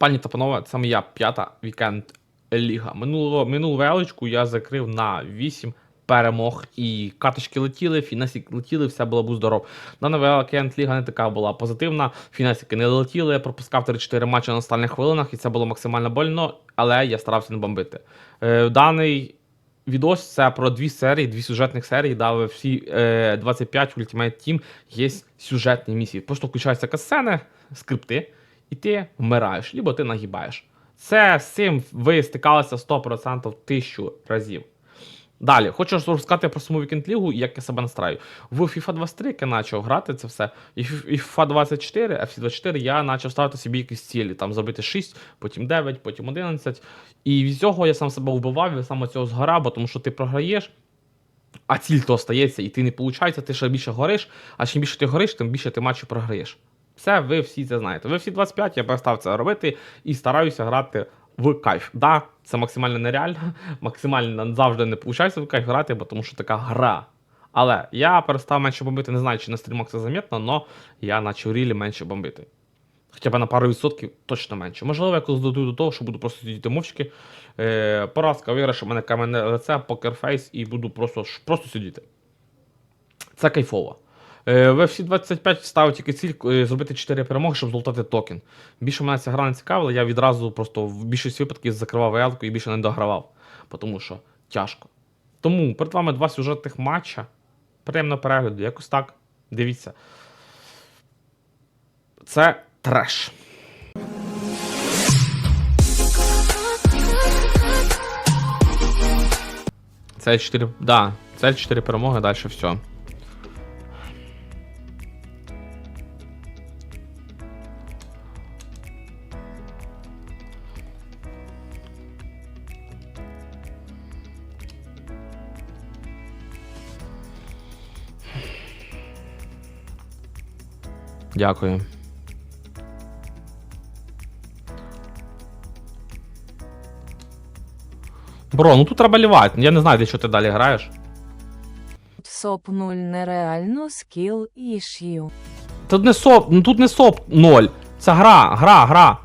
Пані та панове, це моя п'ята вікенд ліга. Минулого минулу величку я закрив на 8 перемог, і каточки летіли, фінансики летіли, все було будь здоров. Дана вікенд ліга не така була позитивна. Фінансики не летіли, я пропускав 3-4 матчі на останніх хвилинах, і це було максимально больно, але я старався не бомбити. Е, даний відос це про дві серії, дві сюжетних серії, дали всі е, 25 Ultimate Team є сюжетні місії. Просто включаються касцени, скрипти, і ти вмираєш, либо ти нагибаєш. Це з цим ви стикалися 100% тисячу разів. Далі, хочу розказати про саму вікенд лігу і як я себе настраю. В FIFA 23, я почав грати це все, і FIFA 24, FC 24 я почав ставити собі якісь цілі, там зробити 6, потім 9, потім 11. І від цього я сам себе вбивав, я саме цього згорав, тому що ти програєш, а ціль то остається, і ти не виходить, ти ще більше гориш, а чим більше ти гориш, тим більше ти матчів програєш. Це ви всі це знаєте. Ви всі 25, я перестав це робити і стараюся грати в кайф. Да, це максимально нереально, максимально завжди не виходить в кайф грати, бо тому що така гра. Але я перестав менше бомбити, не знаю, чи на стрімах це замітно, але я почав рілі менше бомбити. Хоча б на пару відсотків точно менше. Можливо, я колись додаю до того, що буду просто сидіти мовчки. Е, поразка виграш, у мене каменне лице, покерфейс і буду просто, просто сидіти. Це кайфово. В FC 25 ставив тільки ціль е, зробити 4 перемоги, щоб золотати токен. Більше мене ця гра не цікавила, я відразу просто в більшості випадків закривав елку і більше не догравав, тому що тяжко. Тому перед вами два сюжетних матча. Приємно перегляду, якось так. Дивіться. Це треш. Це 4. Да, це 4 перемоги, далі все. Дякую. Бро, ну тут треба лівати. Я не знаю, де що ти далі граєш. СОП 0 нереально скіл іш'ю. Тут не соп, ну тут не соп 0. Це гра, гра, гра.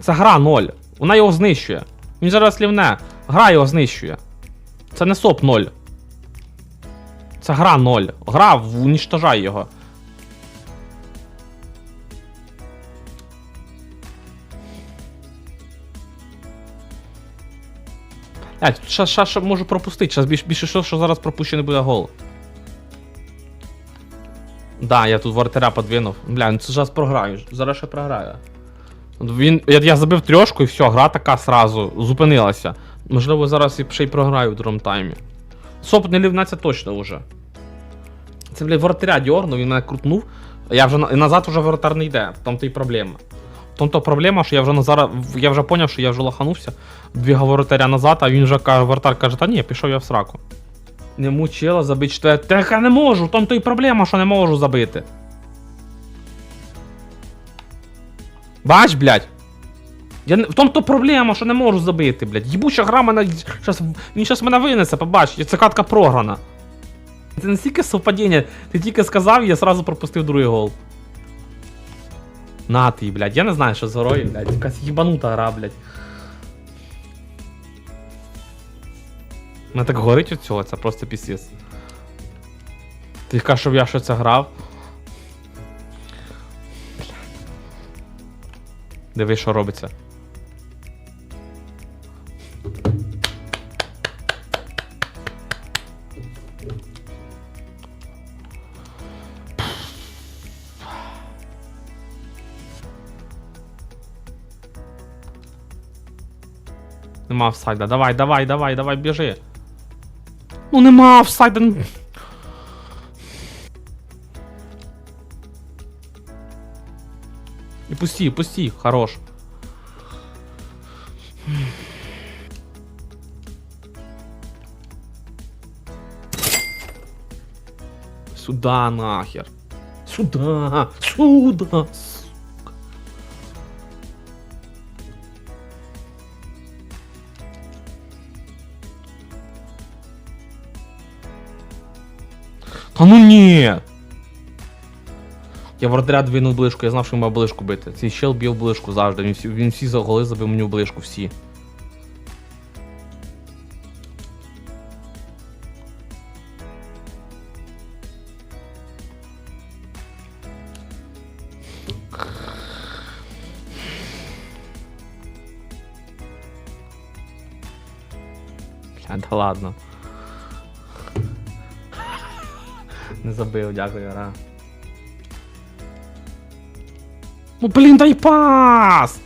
Це гра 0. Вона його знищує. Він зараз слівне. Гра його знищує. Це не соп 0. Це гра 0. Гра унічтожає його. Блять, ще, ще, ще можу пропустити. Зараз більше, більше що, що зараз пропущений буде гол. Да, я тут воротаря подвинув. Бля, ну це зараз програю. Зараз ще програю. Він, я, я забив трьошку і все, гра така сразу зупинилася. Можливо, зараз і ще й програю в другому таймі. Соп не лівнеться точно вже. Це, блядь, воротаря дьорнув, він мене крутнув. а Я вже назад вже воротар не йде. Тому то й проблема. То проблема, що я вже назад, я вже поняв, що я вже лоханувся. Двігав воротаря назад, а він вже каже, воротар каже, та ні, пішов я в сраку. Не мучила забити що Так я не можу, тому то й проблема, що не можу забити. Бач, блядь. Я не... В тому то проблема, що не можу забити, блядь. Їбуча гра мене. Щас... Він щас мене винесе, побач, ця катка програна. Це настільки совпадіння. Ти тільки сказав, і я сразу пропустив другий гол. На ти, блядь, я не знаю, що з грою, блядь. Якась їбанута гра, блядь. Мене так горить від цього, це просто пісіс. Ти кажеш, щоб я що це грав. Диви, що робиться. Нема офсайда. Давай, давай, давай, давай, біжи. Ну нема офсайда. І пусти, пусти, хорош. Сюда нахер. Сюда, сюда. Та ну ні. Я в воротаря двинув ближку, я знав, що він мав ближку бити. Цей щел б'є в ближку завжди. Він всі, він всі голи забив мені в ближку, всі. Бля, да ладно. Не забив, дякую, Ра. Ну блін, дай пас!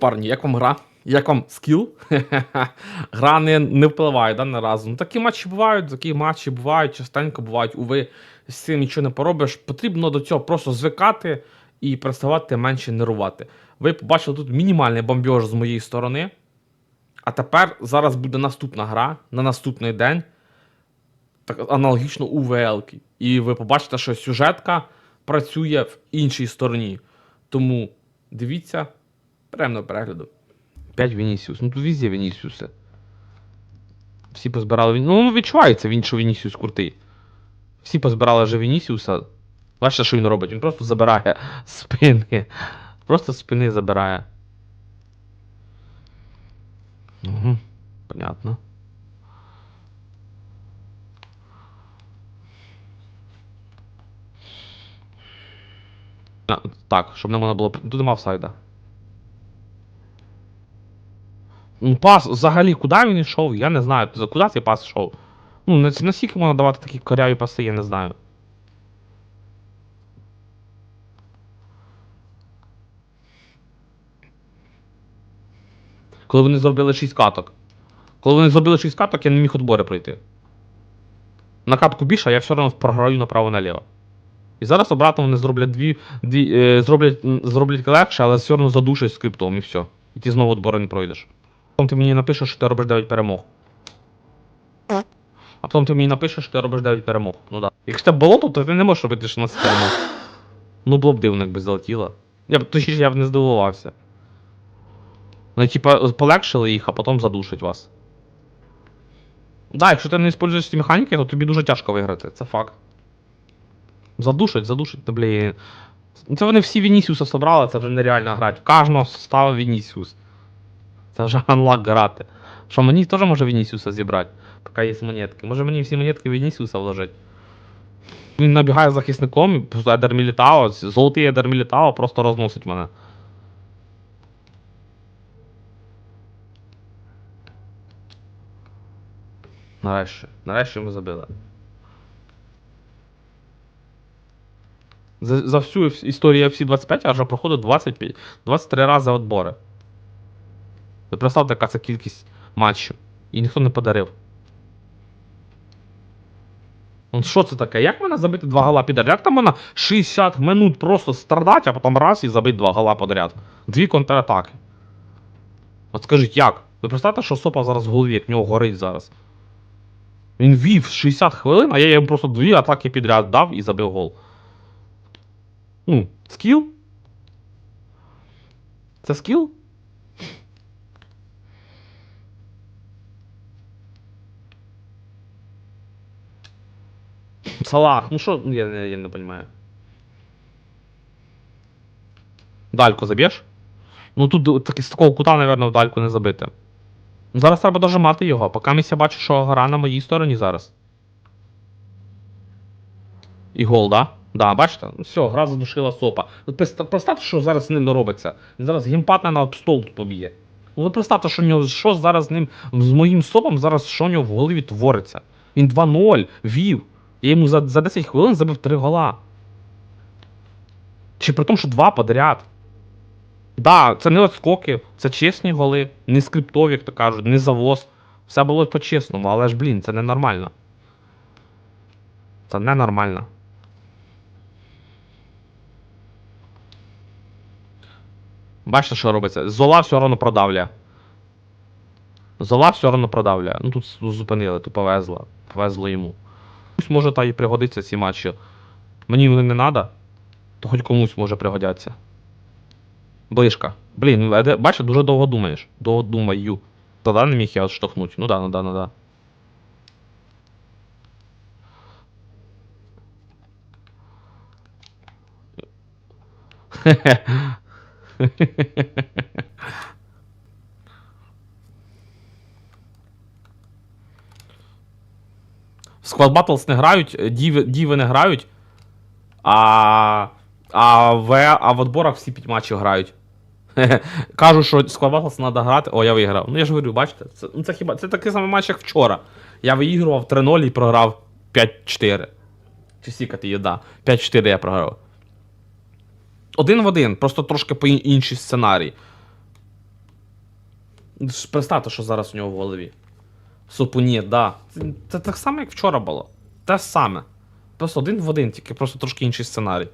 Парні, як вам гра? Як вам скіл? гра не, не впливає да, на разу. Ну такі матчі бувають, такі матчі бувають, частенько бувають. Уви, з цим нічого не поробиш. Потрібно до цього просто звикати і переставати менше нервувати. Ви побачили тут мінімальний бомбьож з моєї сторони. А тепер зараз буде наступна гра на наступний день. Так, аналогічно УВЛ. І ви побачите, що сюжетка працює в іншій стороні. Тому дивіться, приємного перегляду. 5 Вінісіус. Ну тут везде Вінісіуси. Всі позбирали Він... Ну, відчувається він, що Вінісіус крутий. Всі позбирали вже Вінісіуса. Бачите, що він робить? Він просто забирає спини. Просто спини забирає. Угу. Понятно. Так, щоб не можна було. Тут нема офсайда. Ну, пас взагалі, куди він йшов? Я не знаю. Куди цей пас йшов? Ну, наскільки можна давати такі коряві паси, я не знаю. Коли вони зробили 6 каток. Коли вони зробили 6 каток, я не міг отбори пройти. На катку більше, я все одно програю направо-наліво. І зараз обратно вони зроблять дві. дві е, зроблять, зроблять легше, але все одно задушать скриптом і все. І ти знову отбори не пройдеш. Потім ти мені напишеш, що ти робиш 9 перемог. А потім ти мені напишеш, що ти робиш 9 перемог. Ну да. Якщо це болото, то ти не можеш робити 16 перемог. Ну було б дивно, якби залетіло. Я б точніше я б не здивувався. Вони типа полегшили їх, а потім задушать вас. Да, якщо ти не використовуєш ці механіки, то тобі дуже тяжко виграти, це факт. Задушать, задушать, та блін. Це вони всі Вінісіуса собрали, це вже нереально грати. Кожного став Вінісіус. Це вже анлак грати. Що мені теж може Вінісіуса зібрати, поки є монетки. Може мені всі монетки Вінісіуса вложити. Він набігає захисником, і Едер Мілітао, золотий Едер Мілітао просто розносить мене. Нарешті. Нарешті ми забили. За, за всю історію FC 25 аж проходить 25, 23 рази відбори. Ви представте, яка це кількість матчів. І ніхто не подарив. Ну що це таке? Як можна забити два гола підряд? Як там можна 60 минут просто страдати, а потім раз і забити два гола подряд? Дві контратаки. От скажіть, як? Ви представте, що Сопа зараз в голові, як в нього горить зараз. Він вів 60 хвилин, а я йому просто дві атаки підряд дав і забив гол. Ну, скіл? Це скіл? Салах, ну що, я, я, я не розумію. Дальку заб'єш? Ну тут так, з такого кута, мабуть, дальку не забити. Ну, Зараз треба дожимати його, поки я бачу, що гра на моїй стороні зараз. І гол, да? Да, бачите? Ну, Все, гра задушила сопа. Представте, що зараз з ним робиться. Він зараз геймпад на стол тут поб'є. Ну ви представте, що, нього, що зараз з ним, з моїм сопом, зараз що в нього в голові твориться. Він 2-0 вів. Я йому за, за 10 хвилин забив 3 гола. Чи при тому, що два подряд. Да, це не отскоки, це чесні голи, не скриптові, як то кажуть, не завоз. Все було по-чесному, але ж, блін, це ненормально. Це ненормально. Бачите, що робиться? Зола все одно продавлює. Зола все одно продавлює. Ну тут зупинили, тут повезло. Повезло йому. Комусь може та і пригодиться ці матчі. Мені вони не треба, то хоч комусь може пригодяться. Ближка. Блін, бачиш, дуже довго думаєш. Довго думаю. Тоді не міг я штовхнути. Ну да, ну да, ну да. В Squad Battles не грають, е, діви, діви не грають, а, а, в, а в отборах всі п'ять матчів грають. Кажуть, що Squad Battles треба грати. О, я виграв. Ну я ж говорю, бачите, це, ну, це хіба це такий самий матч, як вчора. Я виігрував 3-0 і програв 5-4. Чи скільки ти є, да. 5-4 я програв. Один в один, просто трошки по ін- інший сценарій. Представте, що зараз у нього в голові. Супуні, да. Це, це так само, як вчора було. Те саме. Просто один в один, тільки просто трошки інший сценарій.